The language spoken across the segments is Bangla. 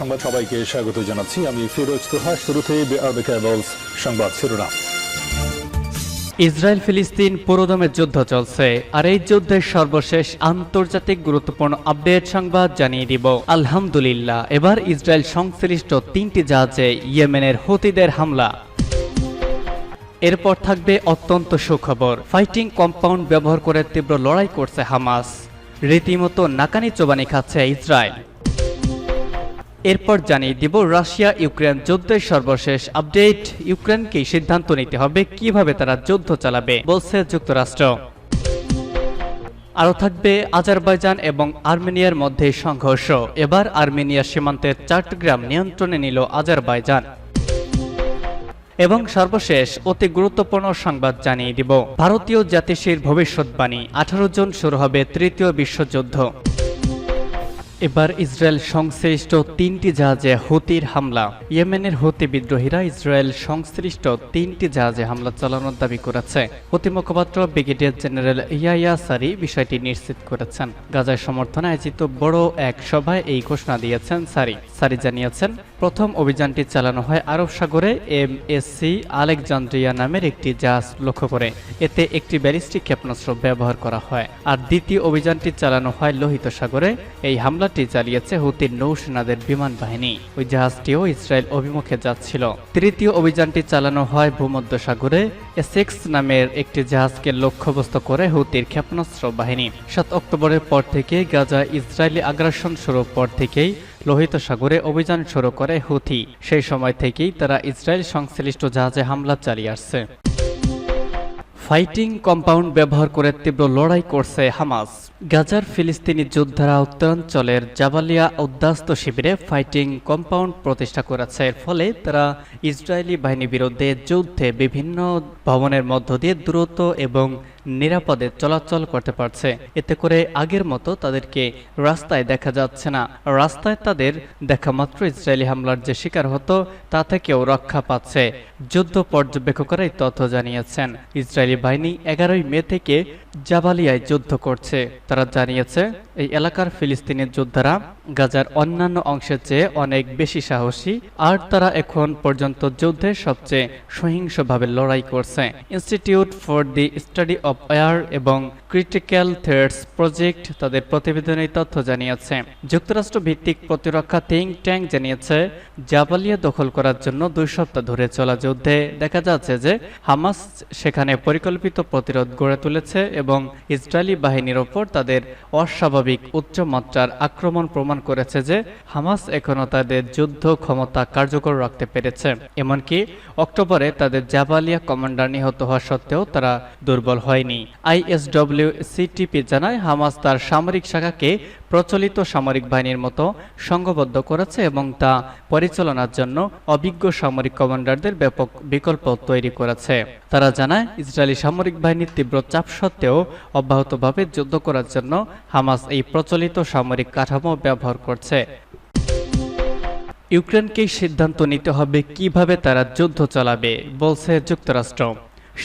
সংবাদ সবাইকে স্বাগত জানাচ্ছি। আমি ফিরোজ তোহা শুরুতে সংবাদ শিরোনাম। ইসরায়েল ফিলিস্তিন পুরোদমে যুদ্ধ চলছে, আর এই যুদ্ধের সর্বশেষ আন্তর্জাতিক গুরুত্বপূর্ণ আপডেট সংবাদ জানিয়ে দিব। আলহামদুলিল্লাহ, এবার ইসরায়েল সংশ্লিষ্ট তিনটি জাহাজে ইয়েমেনের হতিদের হামলা। এরপর থাকবে অত্যন্ত সুখবর, ফাইটিং কম্পাউন্ড ব্যবহার করে তীব্র লড়াই করছে হামাস। রীতিমতো নাকানি চোবানি খাচ্ছে ইসরায়েল। এরপর জানিয়ে দিব, রাশিয়া, ইউক্রেন যুদ্ধের সর্বশেষ আপডেট। ইউক্রেনকে সিদ্ধান্ত নিতে হবে, কীভাবে তারা যুদ্ধ চালাবে, বলছে যুক্তরাষ্ট্র। আরও থাকবে আজারবাইজান এবং আর্মেনিয়ার মধ্যে সংঘর্ষ। এবার আর্মেনিয়ার সীমান্তের চট্টগ্রাম নিয়ন্ত্রণে নিল আজারবাইজান। এবং সর্বশেষ অতি গুরুত্বপূর্ণ সংবাদ জানিয়ে দিব, ভারতীয় জাতিশীর ভবিষ্যৎবাণী। আঠারো জন শুরু হবে তৃতীয় বিশ্বযুদ্ধ। এবার ইসরায়েল সংশ্লিষ্ট তিনটি জাহাজে হুতির হামলা। ইয়েমেনের হুতি বিদ্রোহীরা ইসরায়েল সংশ্লিষ্ট তিনটি জাহাজে হামলা চালানোর দাবি করেছে। হুতি মুখপাত্র ব্রিগেডিয়ার জেনারেল ইয়াইয়া সারি বিষয়টি নিশ্চিত করেছেন। গাজার সমর্থনে আয়োজিত বড় এক সভায় এই ঘোষণা দিয়েছেন সারি। সারি জানিয়েছেন, প্রথম অভিযানটি চালানো হয় আরব সাগরে এম এস সি আলেকজান্দ্রিয়া নামের একটি জাহাজ লক্ষ্য করে। এতে একটি ব্যালিস্টিক ক্ষেপণাস্ত্র ব্যবহার করা হয়। আর দ্বিতীয় অভিযানটি চালানো হয় লোহিত সাগরে। এই হামলাটি চালিয়েছে হুতির নৌসেনাদের বিমান বাহিনী। ওই জাহাজটিও ইসরায়েল অভিমুখে যাচ্ছিল। তৃতীয় অভিযানটি চালানো হয় ভূমধ্য সাগরে। এসেক্স নামের একটি জাহাজকে লক্ষ্যবস্তু করে হুতির ক্ষেপণাস্ত্র বাহিনী। সাত অক্টোবরের পর থেকে গাজা ইসরায়েলি আগ্রাসন শুরুর পর থেকেই লোহিত সাগরে অভিযান শুরু করে হুথি। সেই সময় থেকেই তারা ইসরায়েল সংশ্লিষ্ট জাহাজে হামলা চালিয়ে আসছে। ফাইটিং কম্পাউন্ড ব্যবহার করে তীব্র লড়াই করছে হামাস। গাজার ফিলিস্তিনি যোদ্ধারা উত্তরাঞ্চলের জাবালিয়া উদ্বাস্ত শিবিরে ফাইটিং কম্পাউন্ড প্রতিষ্ঠা করেছে। এর ফলে তারা ইসরায়েলি বাহিনী বিরুদ্ধে যুদ্ধে বিভিন্ন ভবনের মধ্য দিয়ে দ্রুত এবং নিরাপদে চলাচল করতে পারছে। এতে করে আগের মতো তাদেরকে রাস্তায় দেখা যাচ্ছে না। রাস্তায় তাদের দেখা মাত্র ইসরায়েলি হামলার যে শিকার হতো, তা থেকেও রক্ষা পাচ্ছে। যুদ্ধ পর্যবেক্ষকরা এই তথ্য জানিয়েছেন। ইসরায়েলি বাহিনী এগারোই মে থেকে জাবালিয়ায় যুদ্ধ করছে। তারা জানিয়েছে, এই এলাকার ফিলিস্তিনের যোদ্ধারা গাজার অন্যান্য অংশের চেয়ে অনেক বেশি সাহসী, আর তারা এখন পর্যন্ত যুদ্ধের সবচেয়ে সহিংসভাবে লড়াই করছে। Institute for the study of war এবং ক্রিটিক্যাল থ্রেডস প্রজেক্ট তাদের প্রতিবেদনে তথ্য জানিয়েছে। যুক্তরাষ্ট্র ভিত্তিক প্রতিরক্ষা থিঙ্ক ট্যাঙ্ক জানিয়েছে, জাবালিয়া দখল করার জন্য দুই সপ্তাহ ধরে চলা যুদ্ধে দেখা যাচ্ছে যে হামাস সেখানে পরিকল্পিত প্রতিরোধ গড়ে তুলেছে এবং ইসরায়েলি বাহিনীর ওপর তাদের অস্বাভাবিক উচ্চমাত্রার আক্রমণ প্রমাণ করেছে যে হামাস এখনও তাদের যুদ্ধ ক্ষমতা কার্যকর রাখতে পেরেছে। এমনকি অক্টোবরে তাদের জাবালিয়া কমান্ডার নিহত হওয়া সত্ত্বেও তারা দুর্বল হয়নি। আইএসডব্লিউ সিটিপি জানায় হামাস তার সামরিক শাখাকে প্রচলিত সামরিক বাহিনীর মতো সংঘবদ্ধ করেছে এবং তা পরিচালনার জন্য অভিজ্ঞ সামরিক কমান্ডারদের ব্যাপক বিকল্প তৈরি করেছে। তারা জানায়, ইসরায়েলি সামরিক বাহিনীর তীব্র চাপ সত্ত্বেও অব্যাহতভাবে যুদ্ধ করার জন্য হামাস এই প্রচলিত সামরিক কাঠামো ব্যবহার করছে। ইউক্রেনকেই সিদ্ধান্ত নিতে হবে কীভাবে তারা যুদ্ধ চালাবে, বলছে যুক্তরাষ্ট্র।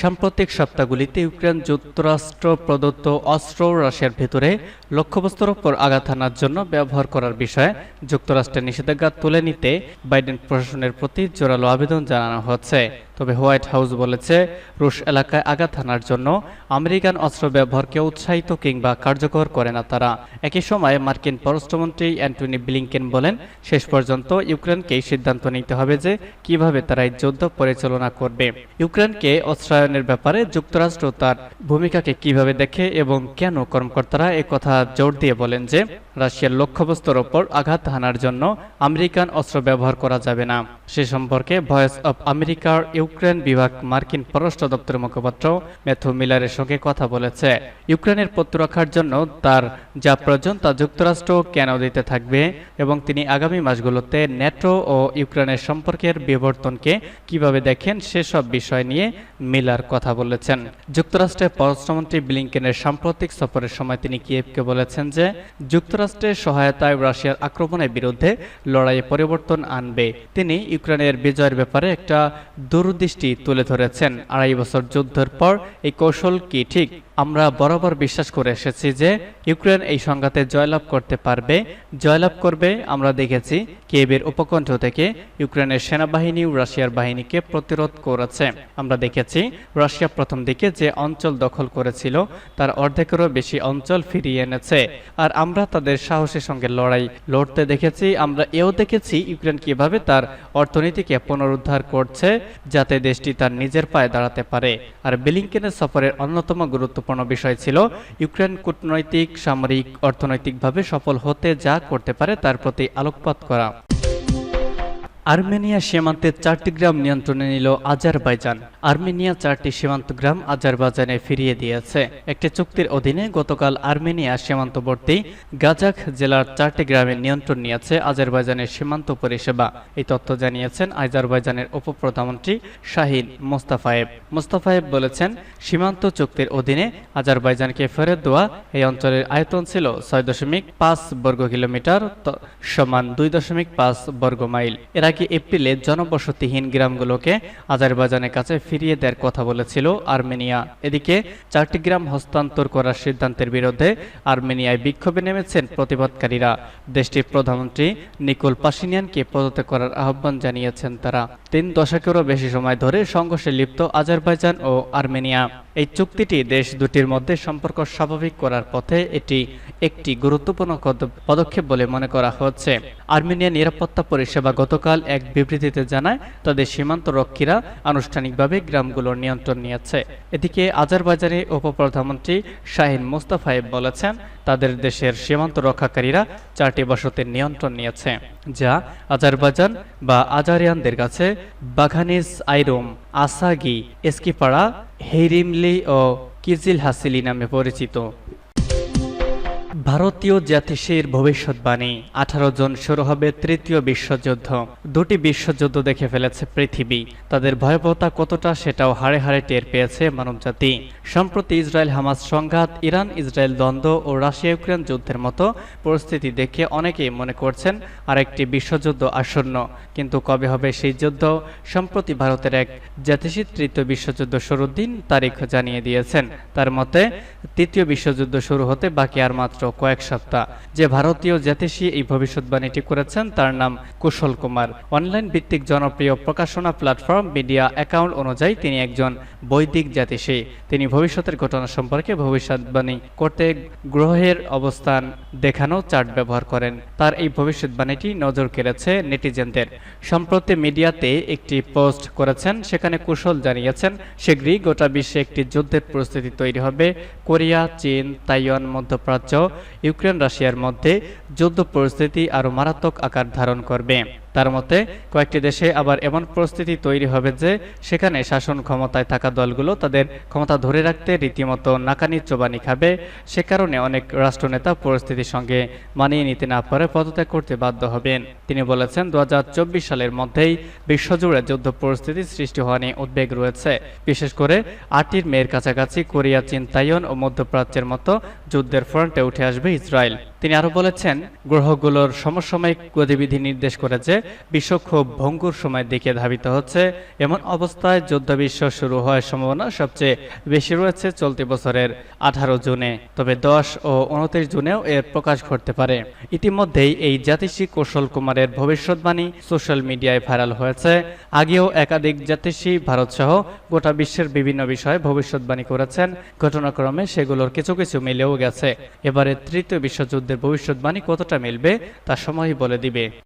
সাম্প্রতিক সপ্তাহগুলিতে ইউক্রেন যুক্তরাষ্ট্র, প্রদত্ত অস্ত্র রাশিয়ার ভেতরে লক্ষ্যবস্তুর ওপর আঘাত হানার জন্য ব্যবহার করার বিষয়ে যুক্তরাষ্ট্রের নিষেধাজ্ঞা তুলে নিতে বাইডেন প্রশাসনের প্রতি জোরালো আবেদন জানানো হচ্ছে। তবে হোয়াইট হাউস বলেছে, রুশ এলাকায় আঘাত হানার জন্য আমেরিকান অস্ত্র ব্যবহারকে উৎসাহিত কিংবা কার্যকর করে না তারা। একই সময় মার্কিন পররাষ্ট্রমন্ত্রী অ্যান্টনি ব্লিংকেন বলেন, শেষ পর্যন্ত ইউক্রেনকেই সিদ্ধান্ত নিতে হবে যে কীভাবে তারা এই যুদ্ধ পরিচালনা করবে। ইউক্রেনকে অস্ত্রায়নের ব্যাপারে যুক্তরাষ্ট্র তার ভূমিকাকে কীভাবে দেখে এবং কেন কর্মকর্তারা কথা জোর দিয়ে বলেন যে, রাশিয়ার লক্ষ্যবস্তুর ওপর আঘাত হানার জন্য আমেরিকান অস্ত্র ব্যবহার করা যাবে না। সে সম্পর্কে ভয়েস অব আমেরিকার ইউক্রেন বিভাগ মার্কিন পররাষ্ট্র দপ্তরের মুখপাত্র ম্যাথু মিলারের সঙ্গে কথা বলেছে। ইউক্রেনের প্রতিরক্ষার জন্য তার যা প্রয়োজন তা যুক্তরাষ্ট্র কেন দিতে থাকবে এবং তিনি আগামী মাসগুলোতে ন্যাটো ও ইউক্রেনের সম্পর্কের বিবর্তনকে কীভাবে দেখেন সেসব বিষয় নিয়ে মিলার কথা বলেছেন। যুক্তরাষ্ট্রের পররাষ্ট্রমন্ত্রী ব্লিংকেনের সাম্প্রতিক সফরের সময় তিনি কিয়েভকে বলেছেন যে, যুক্তরাষ্ট্রের সহায়তায় রাশিয়ার আক্রমণের বিরুদ্ধে লড়াইয়ে পরিবর্তন আনবে। তিনি ইউক্রেনের বিজয়ের ব্যাপারে একটা দূরদৃষ্টি তুলে ধরেছেন। আড়াই বছর যুদ্ধের পর এই কৌশল কি ঠিক? আমরা বরাবর বিশ্বাস করে এসেছি যে ইউক্রেন এই সংঘাতে জয়লাভ করতে পারবে। জয়লাভ করবে, আমরা দেখেছি কিয়েভের উপকণ্ঠ থেকে ইউক্রেনের সেনাবাহিনী রাশিয়ার বাহিনীকে প্রতিরোধ করেছে। আমরা দেখেছি রাশিয়া প্রথম দিকে যে অঞ্চল দখল করেছিল, তার অর্ধেকেরও বেশি অঞ্চল ফিরিয়ে এনেছে। আর আমরা তাদের সাহসের সঙ্গে লড়াই, লড়তে দেখেছি, আমরা এও দেখেছি ইউক্রেন কীভাবে তার অর্থনীতিকে পুনরুদ্ধার করছে, যাতে দেশটি তার নিজের পায়ে দাঁড়াতে পারে। আর বিলিংকেনের সফরের অন্যতম গুরুত্বপূর্ণ বিষয় ছিল, ইউক্রেন কূটনৈতিক, সামরিক, অর্থনৈতিকভাবে সফল হতে যা করতে পারে তার প্রতি আলোকপাত করা। আর্মেনিয়া সীমান্তে চারটি গ্রাম নিয়ন্ত্রণে নিল আজারবাইজান। আর্মেনিয়া চারটি সীমান্ত গ্রাম আজারবাইজানে ফিরিয়ে দিয়েছে। একটি চুক্তির অধীনে গতকাল আর্মেনিয়া সীমান্তবর্তী গাজাক জেলার চারটি গ্রামের নিয়ন্ত্রণ নিয়েছে আজারবাইজানের সীমান্ত পরিষেবা। এই তথ্য জানিয়েছেন আজারবাইজানের উপপ্রধানমন্ত্রী শাহিন মোস্তাফায়েব। মোস্তাফায়েব বলেছেন, সীমান্ত চুক্তির অধীনে আজারবাইজানকে ফেরত দেওয়া এই অঞ্চলের আয়তন ছিল ছয় দশমিক পাঁচ বর্গ কিলোমিটার সমান দুই দশমিক পাঁচ বর্গ মাইল এর আগে এপ্রিলে জনবসতিহীন গ্রামগুলোকে আজারবাইজানের কাছে ফিরিয়ে দেওয়ার কথা বলেছিল আর্মেনিয়া। এদিকে চারটি গ্রাম হস্তান্তর করার সিদ্ধান্তের বিরুদ্ধে আর্মেনিয়ায় বিক্ষোভে নেমেছেন প্রতিবাদকারীরা। দেশটির প্রধানমন্ত্রী নিকোল পাশিনিয়ানকে পদত্যাগ করার আহ্বান জানিয়েছেন তারা। তিন দশকেরও বেশি সময় ধরে সংঘর্ষে লিপ্ত আজারবাইজান ও আর্মেনিয়া। এই চুক্তিটি দেশ দুটির মধ্যে সম্পর্ক স্বাভাবিক করার পথে এটি একটি গুরুত্বপূর্ণ পদক্ষেপ বলে মনে করা হচ্ছে। আর্মেনিয়া নিরাপত্তা পরিষেবা গতকাল এক বিবৃতিতে জানায়, তাদের সীমান্ত রক্ষীরা আনুষ্ঠানিকভাবে গ্রামগুলোর নিয়ন্ত্রণ নিয়েছে। এদিকে আজারবাইজানের উপপ্রধানমন্ত্রী শাহিন মোস্তাফায়েব বলেছেন, তাদের দেশের সীমান্ত রক্ষাকারীরা চারটি বসতির নিয়ন্ত্রণ নিয়েছে, যা আজারবাইজান বা আজারিয়ানদের কাছে বাঘানিস আইরোম, আসাগি, এস্কিপাড়া, হেইরিমলি ও কিজিল হাসিলি নামে পরিচিত। ভারতীয় জাতিসের ভবিষ্যৎবাণী। আঠারো জন শুরু হবে তৃতীয় বিশ্বযুদ্ধ। দুটি বিশ্বযুদ্ধ দেখে ফেলেছে পৃথিবী। তাদের ভয়াবহতা কতটা সেটাও হাড়ে হাড়ে টের পেয়েছে মানবজাতি। সম্প্রতি ইসরায়েল হামাস সংঘাত ইরান ইসরায়েল দ্বন্দ্ব ও রাশিয়া ইউক্রেন যুদ্ধের মতো পরিস্থিতি দেখে অনেকেই মনে করছেন আরেকটি বিশ্বযুদ্ধ আসন্ন। কিন্তু কবে হবে সেই যুদ্ধ? সম্প্রতি ভারতের এক জাতিসির তৃতীয় বিশ্বযুদ্ধ শুরুর দিন তারিখ জানিয়ে দিয়েছেন। তার মতে, তৃতীয় বিশ্বযুদ্ধ শুরু হতে বাকি আর মাত্র কয়েক সপ্তাহ। যে ভারতীয় জ্যোতিষী এই ভবিষ্যৎবাণীটি করেছেন, তার নাম কুশল কুমার। অনলাইন ভিত্তিক জনপ্রিয় প্রকাশনা প্ল্যাটফর্ম মিডিয়া অ্যাকাউন্ট অনুযায়ী তিনি একজন বৈদিক জ্যোতিষী। তিনি ভবিষ্যতের ঘটনা সম্পর্কে ভবিষ্যৎবাণী করতে গ্রহের অবস্থান দেখানো চার্ট ব্যবহার করেন। তার এই ভবিষ্যৎবাণীটি নজর কেড়েছে নেটিজেনদের। সম্প্রতি মিডিয়াতে একটি পোস্ট করেছেন, সেখানে কুশল জানিয়েছেন, শীঘ্রই গোটা বিশ্বে একটি যুদ্ধের পরিস্থিতি তৈরি হবে। কোরিয়া, চীন, তাইওয়ান, মধ্যপ্রাচ্য ইউক্রেন রাশিয়ার মধ্যে যুদ্ধ পরিস্থিতি আরও মারাত্মক আকার ধারণ করবে। তার মতে, কয়েকটি দেশে আবার এমন পরিস্থিতি তৈরি হবে যে সেখানে শাসন ক্ষমতায় থাকা দলগুলো তাদের ক্ষমতা ধরে রাখতে রীতিমতো নাকানি চোবানি খাবে। সে কারণে অনেক রাষ্ট্রনেতা পরিস্থিতির সঙ্গে মানিয়ে নিতে না পারে পদত্যাগ করতে বাধ্য হবেন। তিনি বলেছেন দু হাজার চব্বিশ সালের মধ্যেই বিশ্বজুড়ে যুদ্ধ পরিস্থিতি সৃষ্টি হওয়া নিয়ে উদ্বেগ রয়েছে। বিশেষ করে আটির মেয়ের কাছাকাছি কোরিয়া, চীন ও মধ্যপ্রাচ্যের মতো যুদ্ধের ফ্রন্টে উঠে আসবে ইসরায়েল। তিনি আরও বলেছেন, গ্রহগুলোর সমসাময়িক গতিবিধি নির্দেশ করে যে, বিশ্ব খুব ভঙ্গুর সময়ের দিকে ধাবিত হচ্ছে। এমন অবস্থায় যুদ্ধ বিশ্ব শুরু হওয়ার সম্ভাবনা সবচেয়ে বেশি রয়েছে চলতি বছরের আঠারো জুনে। তবে দশ ও উনত্রিশ জুনেও এর প্রকাশ ঘটতে পারে। ইতিমধ্যেই এই জাতিসী কৌশল কুমারের ভবিষ্যৎবাণী সোশ্যাল মিডিয়ায় ভাইরাল হয়েছে। আগেও একাধিক জাতিসী ভারতসহ গোটা বিশ্বের বিভিন্ন বিষয়ে ভবিষ্যৎবাণী করেছেন। ঘটনাক্রমে সেগুলোর কিছু কিছু মিলেও গেছে। এবারে তৃতীয় ভবিষ্যৎবাণী কতটা মিলবে তা সময়ই বলে দিবে।